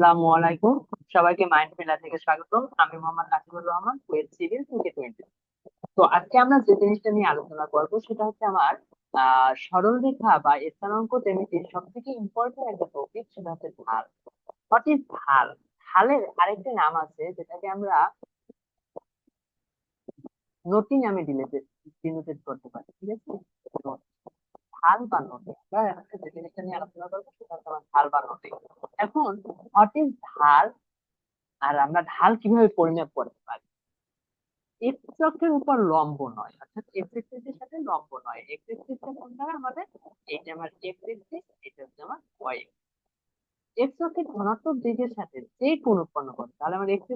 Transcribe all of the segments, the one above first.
আসসালামু আলাইকুম। সবাইকে মাইন্ড ফিলার থেকে স্বাগতম। আমি মোহাম্মদ আসিফুর রহমান কুয়েত সিভিল টুকে টোয়েন্টি তো আজকে আমরা যে জিনিসটা নিয়ে আলোচনা করব, সেটা হচ্ছে আমার আহ সরলরেখা বা স্থানাঙ্ক জ্যামিতির সব থেকে ইম্পর্টেন্ট একটা টপিক সেটা হচ্ছে ঢাল। হোয়াট ইজ ঢাল? ঢালের আরেকটি নাম আছে, যেটাকে আমরা নটি নামে ডিনোটেড করতে পারি, ঠিক আছে? ঢাল বা নটি যে জিনিসটা নিয়ে আলোচনা করব, সেটা হচ্ছে আমার ঢাল বা নটি এখন হোয়াট ইজ ঢাল আর আমরা ঢাল কীভাবে পরিমাপ করতে পারি? উপর লম্ব নয়, অর্থাৎ সাথে লম্ব নয়। আমাদের এইটা আমার এটা হচ্ছে আমার ওয়াই ধনাত্মক দিকের সাথে যে কোন উৎপন্ন করে তাহলে আমার এক্স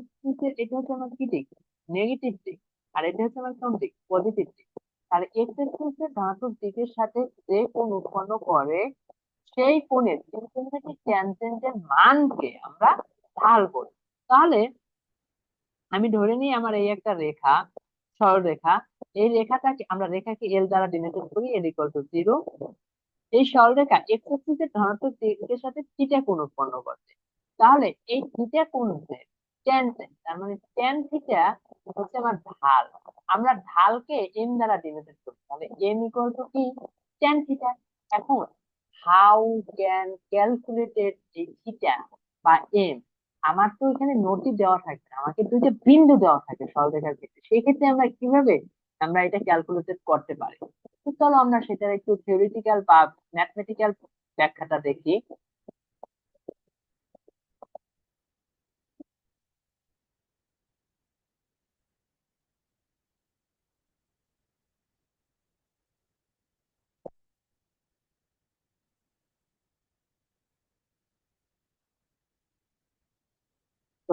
এটা হচ্ছে আমার কি দিক? নেগেটিভ দিক। আর এটা হচ্ছে আমার কোন দিক? পজিটিভ দিক। তাহলে এক্স ধনাত্মক দিকের সাথে যে কোন উৎপন্ন করে সেই কোণের ইনফিনিটি ট্যানজেন্টের মানকে আমরা ঢাল বলি। তাহলে আমি ধরে নিই আমার এই একটা রেখা সরলরেখা এই রেখাটাকে আমরা রেখাকে এল দ্বারা ডিনোটেড করি এল ইকুয়াল টু জিরো এই সরলরেখা এক্স এক্সিসের ধনাত্মক দিকের সাথে থিটা কোণ উৎপন্ন করছে। তাহলে এই থিটা কোণকে ট্যান তার মানে ট্যান থিটা হচ্ছে আমার ঢাল। আমরা ঢালকে এম দ্বারা ডিনোটেড করি, তাহলে এম ইকুয়াল টু কি? ট্যান থিটা এখন হাউ ক্যান ক্যালকুলেটেড যে থিটা বা এম আমার তো এখানে নোটি দেওয়া থাকে আমাকে দুইটা বিন্দু দেওয়া থাকে সরলরেখার ক্ষেত্রে। সেই ক্ষেত্রে আমরা কীভাবে আমরা এটা ক্যালকুলেটেড করতে পারি? তো চলো আমরা সেটার একটু থিওরিটিক্যাল বা ম্যাথমেটিক্যাল ব্যাখ্যাটা দেখি।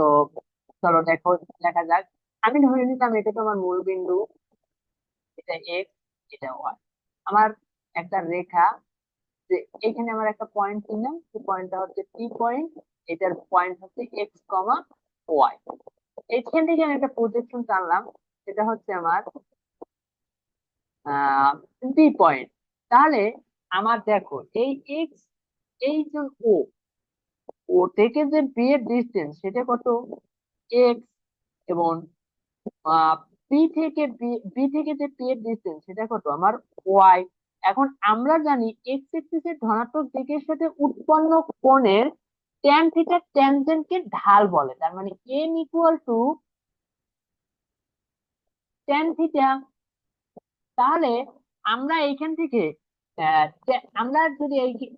তো চলো দেখো, দেখা যাক। আমি ধরে নিতাম এটা তোমার মূল বিন্দু, এটা এক্স এটা ওয়াই আমার একটা রেখা যে এখানে আমার একটা পয়েন্ট নিলাম সেই পয়েন্টটা হচ্ছে পি পয়েন্ট এটার পয়েন্ট হচ্ছে এক্স কমা ওয়াই এখান থেকে আমি একটা প্রজেকশন টানলাম, সেটা হচ্ছে আমার বি পয়েন্ট তাহলে আমার দেখো, এই এক্স এই যে ও ও থেকে যে বি এর ডিস্টেন্স সেটা কত? এক্স এবং পি থেকে বি থেকে যে পি এর ডিস্টেন্স সেটা কত? আমার ওয়াই এখন আমরা জানি এক্স এক্সিস এর ধনাত্মক দিকের সাথে উৎপন্ন কোণের ট্যান থিটা ট্যানজেন্ট কে ঢাল বলে। তার মানে M equal to tan theta তাহলে আমরা এইখান থেকে আমরা যদি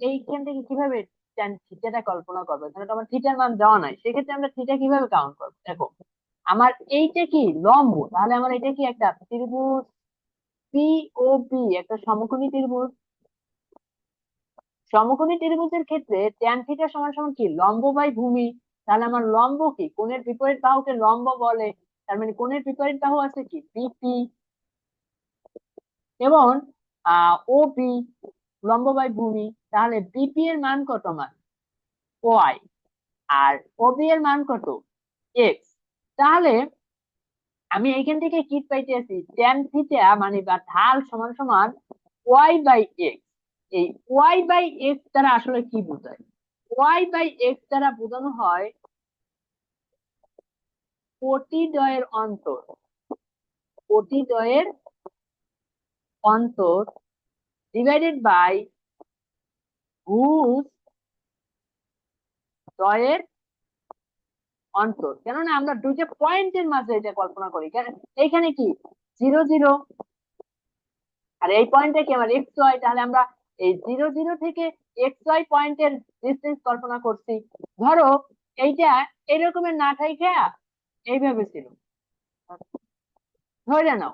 এইখান থেকে কীভাবে থিটাটা কল্পনা করব। আমার থিটার মান দেওয়া নাই, সেক্ষেত্রে আমরা থিটা কীভাবে কাউন্ট করব? দেখো, আমার এইটা কি লম্ব? তাহলে আমার এটা কি একটা ত্রিভুজ পি ও পি একটা সমকোণী ত্রিভুজ। সমকোণী ত্রিভুজের ক্ষেত্রে ট্যান থিটা সমান সমান কি? লম্ব বাই ভূমি। তাহলে আমার লম্ব কি? কোণের বিপরীত বাহুকে লম্ব বলে। তার মানে কোণের বিপরীত বাহু আছে কি? বিপি এবং ওপি লম্ব বাই ভূমি, তাহলে বিপি এর মান কত মান? ওয়াই আর ওপি এর মান কত? এক্স তাহলে আমি এইখান থেকে কি পাইতেছি ট্যান থিটা মানে বা ঢাল সমান সমান ওয়াই বাই এক্স এই ওয়াই বাই এক্স দ্বারা আসলে কি বোঝায়? ওয়াই বাই এক্স দ্বারা বোঝানো হয় অন্তর কোটিদ্বয়ের অন্তর ডিভাইডেড বাই ভুজ দ্বয়ের অন্তর। কেননা আমরা দুইটা পয়েন্টের মাঝে এটা কল্পনা করি এইখানে কি? জিরো জিরো আর এই পয়েন্টে কি আমার এক্স ওয়াই তাহলে আমরা এই জিরো জিরো থেকে এক্স ওয়াই পয়েন্টের ডিস্টেন্স কল্পনা করছি। ধরো, এইটা এইরকমের না থাইকা এইভাবে ছিল। ধরে নাও,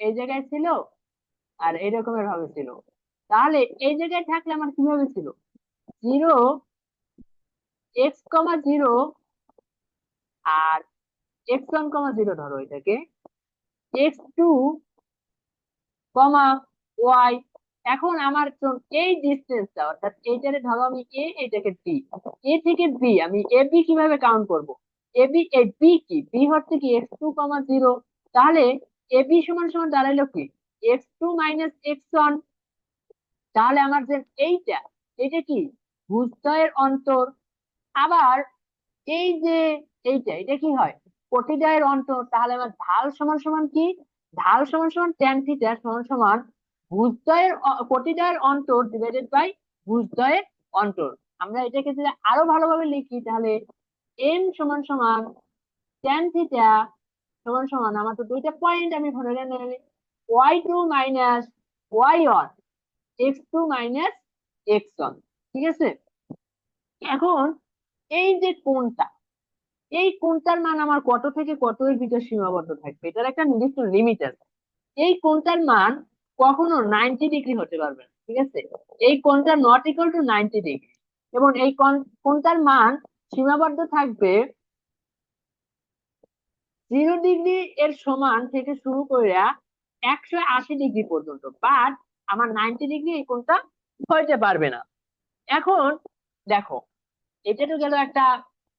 এই জায়গায় ছিল আর এইরকমের ভাবে ছিল। তাহলে এই জায়গায় থাকলে আমার কীভাবে ছিল? জিরো এক্স কমা জিরো আর এক্স ওয়ান কমা জিরো ধরো এটাকে। X two comma y. এখন আমার এই ডিস্টেন্সটা অর্থাৎ এইটারে ধরো আমি এ এটাকে বি। এ থেকে বি, আমি এ, বি কীভাবে কাউন্ট করব? এ, বি এ বি কি? বি হচ্ছে কি এক্স টু কমা জিরো। তাহলে এ, বি সমান সমান দাঁড়াইলো কি? X two minus x one তাহলে আমার যে এইটা এটা কি? ভূস্তয়ের অন্তর। আবার এই যে এইটা, এটা কি হয়? পটিডায়ের অন্তর। তাহলে আমার ঢাল সমান সমান কি? ঢাল সমান সমান ট্যান থিটা সমান সমান ভূজদয়ের পটিডায়ের অন্তর ডিভাইডেড বাই ভূজদয়ের অন্তর। আমরা এটাকে যদি আরও ভালোভাবে লিখি, তাহলে এম সমান সমান ট্যান থিটা সমান সমান, আমার তো দুইটা পয়েন্ট আমি ধরে নিলাম y2 minus y on x2 minus x on ঠিক আছে? এখন এই যে কোনটা এই কোনটার মান আমার কত থেকে কত এর ভিতর সীমাবদ্ধ থাকবে? এটার একটা নির্দিষ্ট লিমিট আছে। এই কোনটার মান কখনো নাইনটি ডিগ্রি হতে পারবে না, ঠিক আছে? এই কোনটা নট equal টু 90 ডিগ্রি এবং এই কোনটার মান সীমাবদ্ধ থাকবে জিরো ডিগ্রি এর সমান থেকে শুরু করে একশো আশি ডিগ্রি পর্যন্ত বাট আমার নাইনটি ডিগ্রি এই কোণটা হইতে পারবে না। এখন দেখো, এটা তো গেল একটা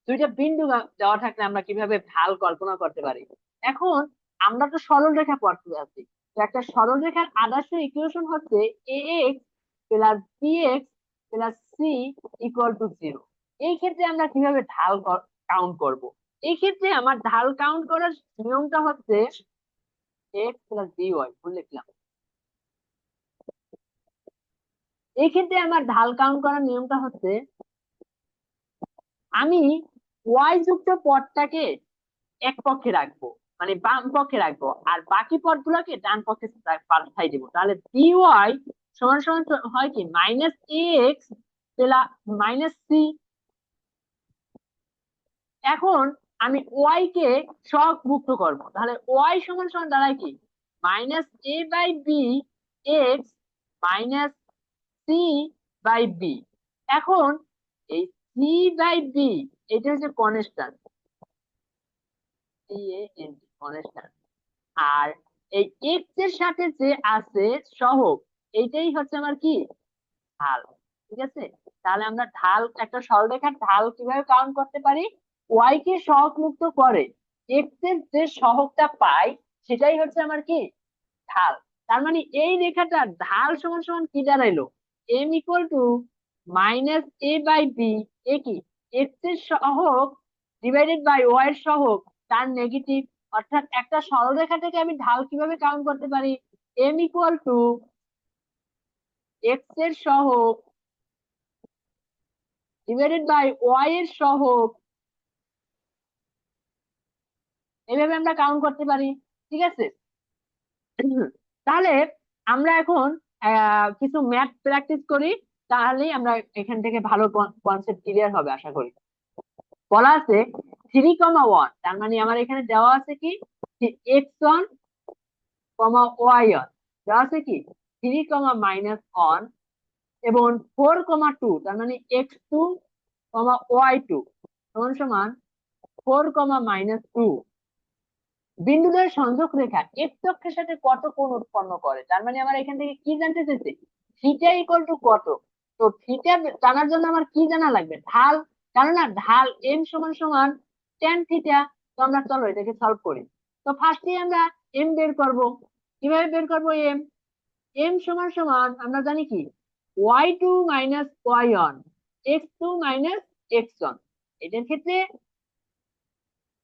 দুইটা বিন্দু দেওয়া থাকলে আমরা কীভাবে ঢাল কল্পনা করতে পারি? এখন আমরা তো সরল রেখা পড়তে যাচ্ছি। তো একটা সরল রেখার আদর্শ ইকুয়েশন হচ্ছে a x plus b x plus c equal to zero এই ক্ষেত্রে আমরা কীভাবে ঢাল কাউন্ট করব? এই ক্ষেত্রে আমার ঢাল কাউন্ট করার নিয়মটা হচ্ছে এক্স প্লাস বি ওয়াই ভুল লিখলাম এই ক্ষেত্রে আমার ঢাল কাউন্ট করার নিয়মটা হচ্ছে, আমি ওয়াই যুক্ত পদটাকে এক পক্ষে রাখব মানে বাম পক্ষে রাখব, আর বাকি পদগুলোকে ডান পক্ষে পাল্টাই দিব। তাহলে বি ওয়াই সমান সমান হয় কি মাইনাস এক্স মাইনাস সি এখন আমি ওয়াই কে সহগ মুক্ত করব। তাহলে ওয়াই সমান সমান দাঁড়ায় কি? Minus a by b x minus c by b এখন এই সি বাই বি এটা হচ্ছে কনস্ট্যান্ট আর এই এক্সের সাথে যে আছে সহগ, এইটাই হচ্ছে আমার কি? ঢাল। ঠিক আছে? তাহলে আমরা ঢাল, একটা সরলরেখার ঢাল কীভাবে কাউন্ট করতে পারি? ওয়াই কে সহগ মুক্ত করে? এক্সের যে সহগটা পাই, সেটাই হচ্ছে আমার কি? ঢাল। তার মানে এই রেখাটা ঢাল সমান সমান কি দাঁড়াইলো? M equal to minus a by b a কি? এক্সের সহগ ডিভাইডেড বাই ওয়াই এর সহক তার নেগেটিভ অর্থাৎ একটা সরলরেখা থেকে আমি ঢাল কীভাবে কাউন্ট করতে পারি? এম ইকুয়াল টু এক্সের সহগ ডিভাইডেড বাই ওয়াই এর সহগ এইভাবে আমরা কাউন্ট করতে পারি, ঠিক আছে? তাহলে আমরা এখন কিছু ম্যাথ প্র্যাকটিস করি, তাহলেই আমরা এখান থেকে ভালো কনসেপ্ট ক্লিয়ার হবে, আশা করি। বলা আছে থ্রি কমা ওয়ান তার মানে আমার এখানে দেওয়া আছে কি? X one comma y one দেওয়া আছে কি? থ্রি কমা মাইনাস ওয়ান এবং ফোর কমা টু তার মানে x two comma y two সমান সমান ফোর কমা মাইনাস টু বিন্দুদের সংযোগ রেখা এক্স অক্ষের সাথে কত কোণ উৎপন্ন করে? তার মানে আমার এখান থেকে কি জানতে চাইছে? থিটা ইকুয়াল টু কত? তো থিটা জানার জন্য আমার কি জানা লাগবে? ঢাল, কেননা ঢাল এম সমান সমান টেন থিটা তো আমরা চলো এটাকে সলভ করি। তো ফার্স্টে আমরা এম বের করব। কীভাবে বের করব এম এম সমান সমান আমরা জানি কি? Y two minus y one x two minus x one এটার ক্ষেত্রে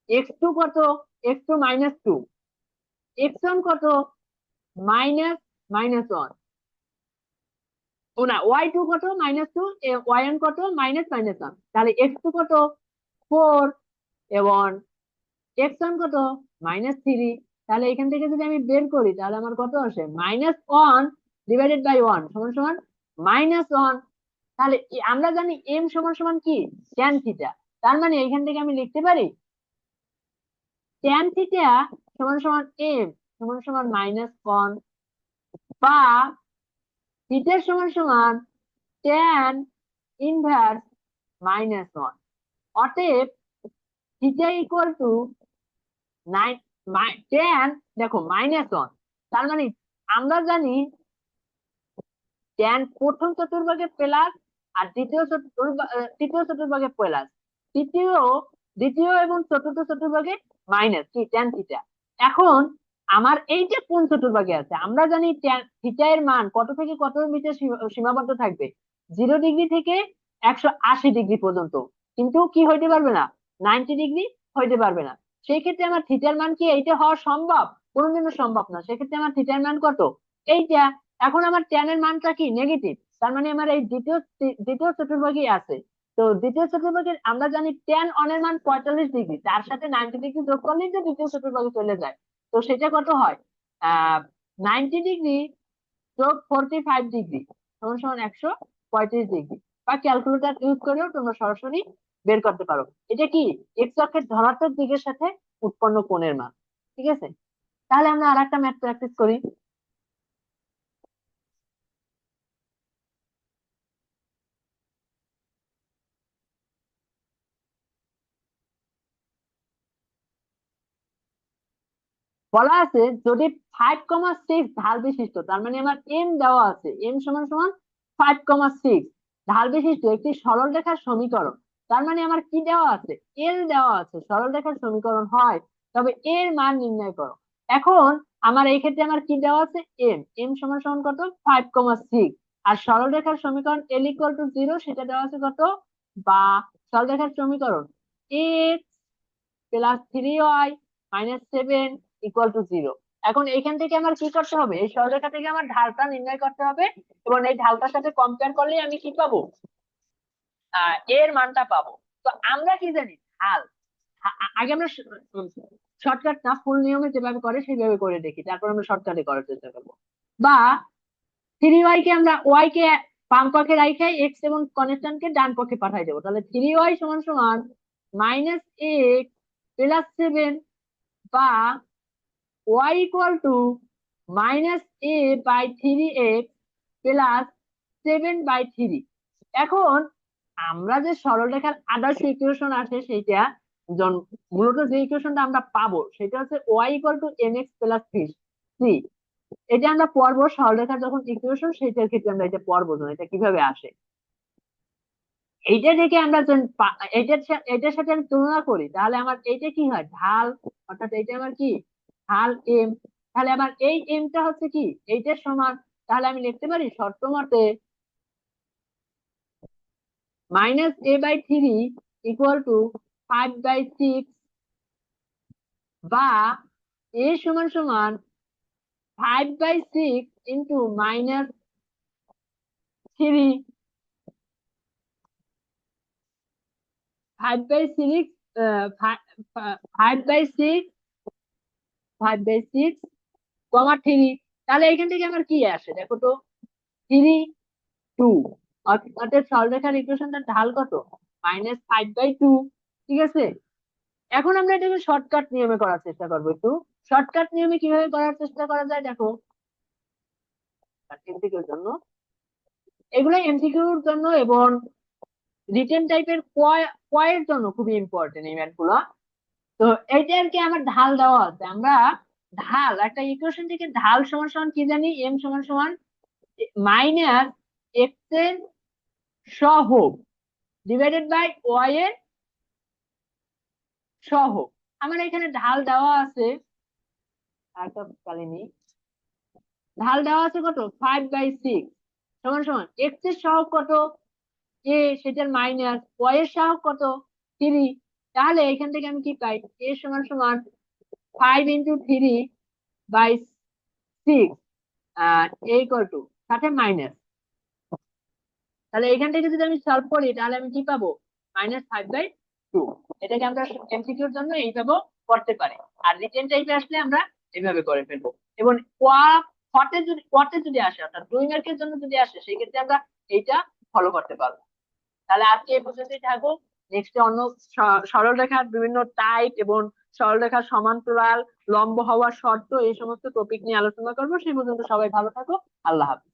এক্স টু কত? মাইনাস এবং কত? থ্রি তাহলে এখান থেকে যদি আমি বের করি, তাহলে আমার কত আসে? Minus one divided by one সমান সমান মাইনাস ওয়ান তাহলে আমরা জানি এম সমান সমান কি? ট্যান থিটা তার মানে এখান থেকে আমি লিখতে পারি ট্যান থিটা সমান সমান এম সমান সমান মাইনাস ওয়ান বা থিটার সমান সমান ট্যান ইনভার্স মাইনাস ওয়ান অতএব theta equal to nine tan দেখো মাইনাস ওয়ান তার মানে আমরা জানি ট্যান প্রথম চতুর্ভাগে প্লাস আর দ্বিতীয় তৃতীয় চতুর্ভাগে প্লাস, তৃতীয়, দ্বিতীয় এবং চতুর্থ চতুর্ভাগে মাইনাস কি ট্যান থিটা এখন আমার এইটা কোন চতুর্ভাগে আছে, আমরা জানি থিটা এর মান কত থেকে কত মিটার সীমাবদ্ধ থাকবে? জিরো ডিগ্রি থেকে একশো আশি ডিগ্রি পর্যন্ত। কিন্তু কি হইতে পারবে না? নাইনটি ডিগ্রি হইতে পারবে না। সেই ক্ষেত্রে আমার থিটার মান কি এইটা হওয়া সম্ভব? কোনোদিনও সম্ভব না। সেক্ষেত্রে আমার থিটার মান কত? এইটা। এখন আমার এর মানটা কি? নেগেটিভ তার মানে আমার এই দ্বিতীয় দ্বিতীয় চতুর্ভাগই আছে। তো দ্বিতীয় চতুর্ভাগের, আমরা জানি টেন অন এর মান পঁয়তাল্লিশ ডিগ্রি, তার সাথে নাইনটি ডিগ্রি যোগ করলেই তো দ্বিতীয় চতুর্ভাগে চলে যায়। তো সেটা কত হয়? আহ নাইনটি ডিগ্রি যোগ ফোরটি ফাইভ ডিগ্রি সমান সমান একশো পঁয়ত্রিশ ডিগ্রি বা ক্যালকুলেটর ইউজ করেও তোমরা সরাসরি বের করতে পারো। এটা কি? এক্স অক্ষের ধনাত্মক দিকের সাথে উৎপন্ন কোণের মান, ঠিক আছে? তাহলে আমরা আর একটা ম্যাথ প্র্যাকটিস করি। বলা আছে যদি ফাইভ কমা সিক্স ঢাল বিশিষ্ট, তার মানে আমার এম দেওয়া আছে এম সমান সমান ফাইভ কমা সিক্স ঢাল বিশিষ্ট একটি সরল রেখার সমীকরণ, তার মানে আমার কি দেওয়া আছে? এল দেওয়া আছে, সরল রেখার সমীকরণ হয়, তবে এর মান নির্ণয় করো। এখন আমার এই ক্ষেত্রে আমার কি দেওয়া আছে? এম এম সমান সমান কত? ফাইভ কমা সিক্স আর সরল রেখার সমীকরণ এল ইকুয়াল টু জিরো সেটা দেওয়া আছে কত? বা সরল রেখার সমীকরণ x plus three y minus seven equal to zero এখন এখান থেকে আমার কি করতে হবে? এই সরলরেখা থেকে আমার ঢালটা নির্ণয় করতে হবে এবং এই ঢালটার সাথে কম্পেয়ার করলে আমি কি পাবো? এর মানটা পাবো। তো আমরা কি জানি? ঢাল। আগে আমরা শর্টকাট না ফুল নিয়মে যেভাবে করে সেভাবে করে দেখি। তারপর আমরা শর্টকাটে করার চেষ্টা করব। বা থ্রি ওয়াই কে আমরা ওয়াই কে বাম পক্ষে রাখে এক্স এবং কনস্ট্যান্ট কে ডান পক্ষে পাঠাই দেবো। তাহলে থ্রি ওয়াই সমান সমান মাইনাস এক্স প্লাস সেভেন বা y equal to minus a by 3x plus 7 by 3 এখন আমরা যে সরলরেখার আদর্শ ইকুয়েশন আছে জন- মূলত যে ইকুয়েশনটা আমরা পাবো, সেটা হচ্ছে y equal to mx plus 3 এটা আমরা পড়ব সরলরেখার যখন ইকুয়েশন সেটার ক্ষেত্রে আমরা এটা পড়ব না, এটা কীভাবে আসে? এইটা থেকে আমরা এটার এটার সাথে আমি তুলনা করি, তাহলে আমার এইটা কি হয়? ঢাল, অর্থাৎ এইটা আমার কি? ঢাল এম। তাহলে আমার এই এমটা হচ্ছে কি? এইটার সমান, তাহলে আমি লিখতে পারি শর্ত মতে minus a by three equal to five by six বা এ সমান সমান five by six into minus three five by six five by six five by six comma three. তাহলে এখান থেকে আমার কি আসে? দেখো তো, থ্রি টু। অর্থাৎ সরলরেখার ইকুয়েশনটা ঢাল কত? মাইনাস ফাইভ বাই টু ঠিক আছে? এখন আমরা এটাকে শর্টকাট নিয়মে করার চেষ্টা করব একটু। শর্টকাট নিয়মে কীভাবে করার চেষ্টা করা যায়? দেখো এমসিকিউর জন্য। এগুলো এমসিকিউর জন্য এবং রিটেন টাইপের কয়ের জন্য খুবই ইম্পর্টেন্ট এই ম্যাথগুলো তো এইটা আর কি আমার ঢাল দেওয়া আছে। আমরা ঢাল, একটা ইকুয়েশন থেকে ঢাল সমান সমান কি জানি? এম সমান সমান মাইনাস এক্সের সহগ ডিভাইডেড বাই ওয়াই এর সহগ। আমার এখানে ঢাল দেওয়া আছে ঢাল দেওয়া আছে কত? ফাইভ বাই সিক্স সমান সমান এক্সের সহগ কত? এ সেটার মাইনাস ওয়াই এর সহগ কত? থ্রি তাহলে এখান থেকে আমি কি পাই? এ সমান সমান five into three by six a equal to সাথে মাইনাস তাহলে এখান থেকে যদি আমি সলভ করি, তাহলে আমি কি পাবো? মাইনাস ফাইভ বাই টু এটাকে আমরা এমসিকিউর জন্য এইভাবে করতে পারি। আর রিটেন টাইপে আসলে আমরা এইভাবে করে ফেলব। এবং হটে যদি কটে যদি আসে, অর্থাৎ দুই মার্কের জন্য যদি আসে সেই ক্ষেত্রে আমরা এইটা ফলো করতে পারব। তাহলে আজকে এই পর্যন্তই থাকুক। নেক্সট অন্য সরলরেখার বিভিন্ন টাইপ এবং সরলরেখার সমান্তরাল, লম্ব হওয়ার শর্ত এই সমস্ত টপিক নিয়ে আলোচনা করব। সেই পর্যন্ত সবাই ভালো থাকো। আল্লাহ হাফিজ।